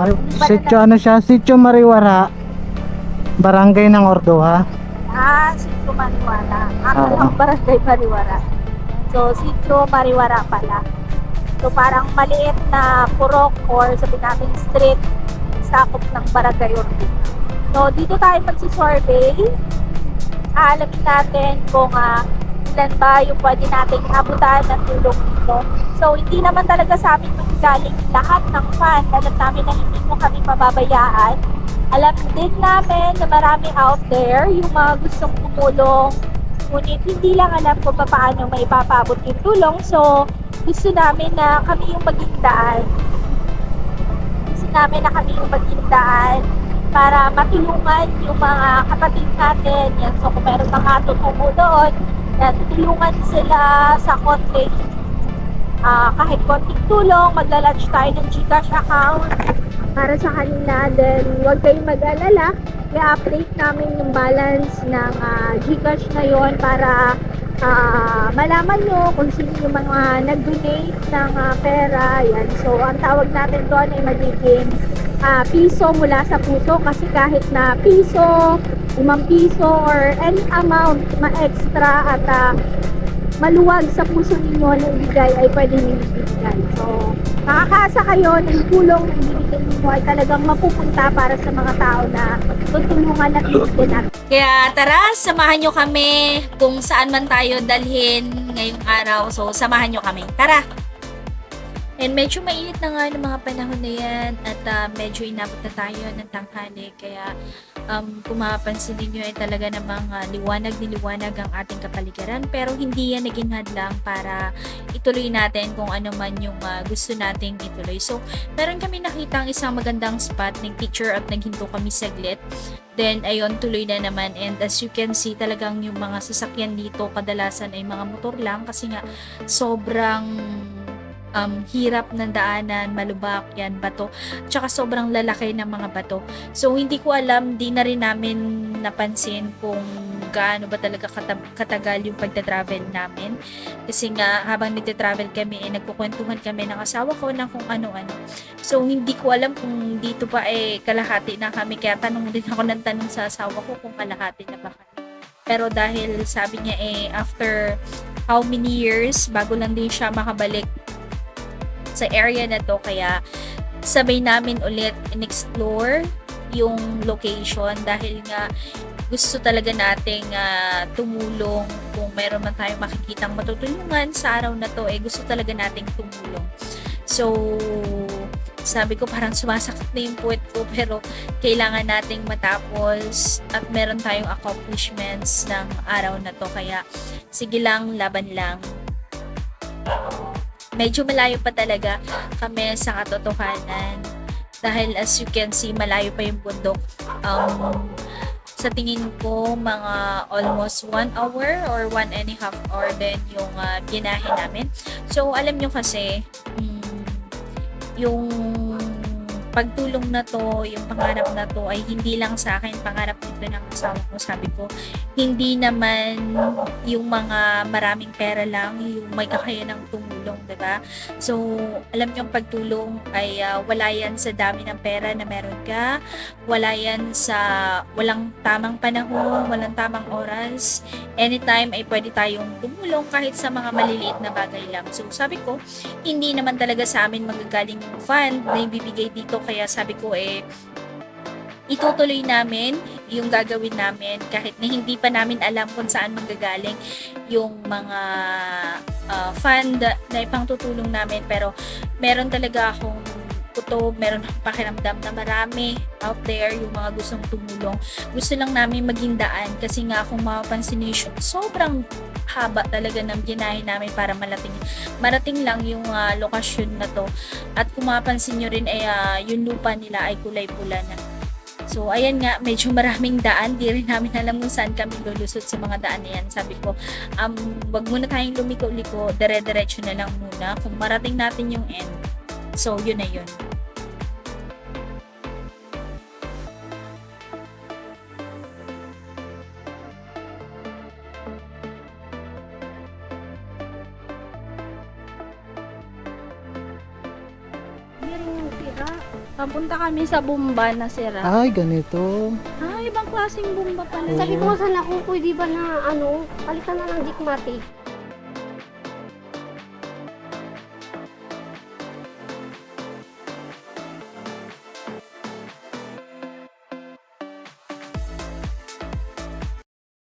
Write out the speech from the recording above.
Ba Sityo ano siya? Sityo Mariwara. Barangay ng Ordoha. Ah, Sitio Mariwara. Ako Oo. lang barangay Mariwara. So, Sitio Mariwara pala. So, parang maliit na purok or sabi natin street sakop ng barangay Ortiz. So, dito tayo magsisurvey. Aalamin natin kung ah, ilan ba yung pwede nating abutan ng tulong dito. So, hindi naman talaga sa amin magaling lahat ng fan. Alam namin na hindi mo kami pababayaan. Alam din namin na marami out there yung mga gustong tumulong. Ngunit hindi lang alam kung paano may ipapabot yung tulong. So, gusto namin na kami yung maging daan. Gusto namin na kami yung maging daan para matulungan yung mga kapatid natin. Yan. So, kung meron mga tutungo doon, yan, tulungan sila sa konting ah, kahit konting tulong, magla-launch tayo ng Gcash account para sa kanila. Then, huwag kayong mag-alala. I-update namin yung balance ng ah, Gcash na yon para ah, malaman nyo kung sino yung mga nag-donate ng ah, pera. Yan. So, ang tawag natin doon ay magiging ah, piso mula sa puso kasi kahit na piso, limang piso, or any amount ma-extra at ah, maluwag sa puso ninyo na ibigay ay pwede ninyo ibigay. So, makakaasa kayo na yung tulong na ibibigay ninyo ay talagang mapupunta para sa mga tao na tutulungan at ibigay natin. Kaya tara, samahan nyo kami kung saan man tayo dalhin ngayong araw. So, samahan nyo kami. Tara! And medyo mainit na nga ng mga panahon na yan at ah, medyo inabot na tayo ng tanghali. Kaya um, kung mapapansin ninyo ay talaga namang ah, liwanag ni liwanag ang ating kapaligiran. Pero hindi yan naging hadlang para ituloy natin kung ano man yung ah, gusto nating ituloy. So, meron kami nakita ang isang magandang spot, nag-picture at naghinto kami saglit. Then, ayun, tuloy na naman. And as you can see, talagang yung mga sasakyan dito, kadalasan ay mga motor lang kasi nga sobrang um, hirap ng daanan, malubak, yan, bato. Tsaka sobrang lalaki ng mga bato. So, hindi ko alam, di na rin namin napansin kung gaano ba talaga kata- katagal yung pagta-travel namin. Kasi nga, habang nagta-travel kami, eh, nagkukwentuhan kami ng asawa ko ng kung ano-ano. So, hindi ko alam kung dito pa eh kalahati na kami. Kaya tanong din ako ng tanong sa asawa ko kung kalahati na ba kami. Pero dahil sabi niya eh, after how many years, bago lang din siya makabalik sa area na to. Kaya sabay namin ulit in-explore yung location dahil nga gusto talaga nating ah, tumulong kung meron man tayong makikitang matutulungan sa araw na to eh gusto talaga nating tumulong so sabi ko parang sumasakit na yung puwet ko pero kailangan nating matapos at meron tayong accomplishments ng araw na to kaya sige lang laban lang medyo malayo pa talaga kami sa katotohanan. Dahil as you can see malayo pa yung bundok. Um, sa tingin ko mga almost one hour or one and a half hour din yung uh, binahe namin. So alam nyo kasi mm, yung pagtulong na to, yung pangarap na to ay hindi lang sa akin, pangarap dito ng asawa ko. Sabi ko, hindi naman yung mga maraming pera lang, yung may kakayanang 'di ba? So, alam niyo pagtulong ay ah, wala yan sa dami ng pera na meron ka, wala yan sa walang tamang panahon, walang tamang oras. Anytime ay pwede tayong tumulong kahit sa mga maliliit na bagay lang. So, sabi ko, hindi naman talaga sa amin magagaling yung fund na ibibigay dito kaya sabi ko eh itutuloy namin yung gagawin namin kahit na hindi pa namin alam kung saan manggagaling yung mga uh, fund na ipang tutulong namin pero meron talaga akong kutob, meron akong pakiramdam na marami out there yung mga gustong tumulong. Gusto lang namin maging daan kasi nga kung mapapansin niyo, sobrang haba talaga ng binahe namin para malating marating lang yung ah, lokasyon na to. At kung mapapansin nyo rin ay ah, yung lupa nila ay kulay pula na. So, ayan nga, medyo maraming daan. Di rin namin alam kung saan kami lulusot sa mga daan na yan. Sabi ko, um, wag muna tayong lumiko-liko, dire-diretso na lang muna. Kung marating natin yung end, so yun na yun. Papunta kami sa Bumba na sira. Ay, ganito. Ah, ibang klaseng Bumba pala. Sabi ko sana kung pwede ba na ano, palitan na ng Dikmatic.